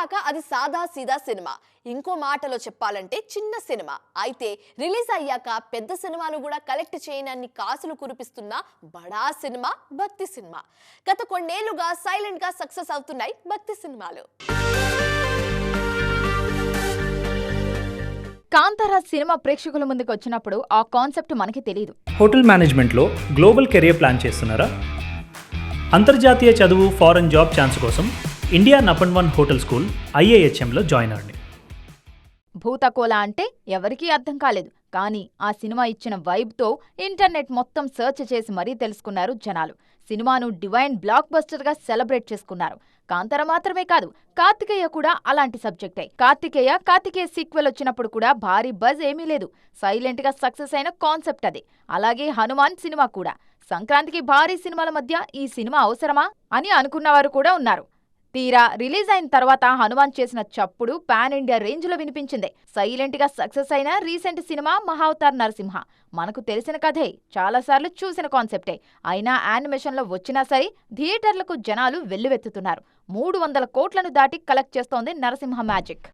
ఇప్పటిదాకా అది సాదా సీదా సినిమా. ఇంకో మాటలో చెప్పాలంటే చిన్న సినిమా. అయితే రిలీజ్ అయ్యాక పెద్ద సినిమాలు కూడా కలెక్ట్ చేయనన్ని కాసులు కురిపిస్తున్న బడా సినిమా భక్తి సినిమా. గత కొన్నేళ్ళుగా సైలెంట్గా సక్సెస్ అవుతున్నాయి భక్తి సినిమాలు. కాంతారా సినిమా ప్రేక్షకుల ముందుకు వచ్చినప్పుడు ఆ కాన్సెప్ట్ మనకి తెలియదు హోటల్ మేనేజ్మెంట్లో గ్లోబల్ కెరియర్ ప్లాన్ చేస్తున్నారా? అంతర్జాతీయ చదువు ఫారెన్ జాబ్ ఛాన్స్ కోసం ఇండియా నపన్ వన్ హోటల్ స్కూల్ ఐఏహెచ్ఎంలో జాయిన్ అవ్వండి. భూతకోల అంటే ఎవరికీ అర్థం కాలేదు. కానీ ఆ సినిమా ఇచ్చిన వైబ్తో ఇంటర్నెట్ మొత్తం సెర్చ్ చేసి మరీ తెలుసుకున్నారు జనాలు. సినిమాను డివైన్ బ్లాక్ బస్టర్గా సెలబ్రేట్ చేసుకున్నారు. కాంతార మాత్రమే కాదు కార్తికేయ కూడా అలాంటి సబ్జెక్టే. కార్తికేయ కార్తికేయ సీక్వెల్ వచ్చినప్పుడు కూడా భారీ బజ్ ఏమీ లేదు. సైలెంట్గా సక్సెస్ అయిన కాన్సెప్ట్ అది. అలాగే హనుమాన్ సినిమా కూడా. సంక్రాంతికి భారీ సినిమాల మధ్య ఈ సినిమా అవసరమా అని అనుకున్నవారు కూడా ఉన్నారు. తీరా రిలీజ్ అయిన తర్వాత హనుమాన్ చేసిన చప్పుడు పాన్ ఇండియా రేంజ్లో వినిపించింది. సైలెంట్గా సక్సెస్ అయిన రీసెంట్ సినిమా మహావతార్ నరసింహ. మనకు తెలిసిన కథే చాలాసార్లు చూసిన కాన్సెప్టే. అయినా యానిమేషన్లో వచ్చినా సరే థియేటర్లకు జనాలు వెల్లువెత్తుతున్నారు. మూడు వందల కోట్లను దాటి కలెక్ట్ చేస్తోంది నరసింహ మ్యాజిక్.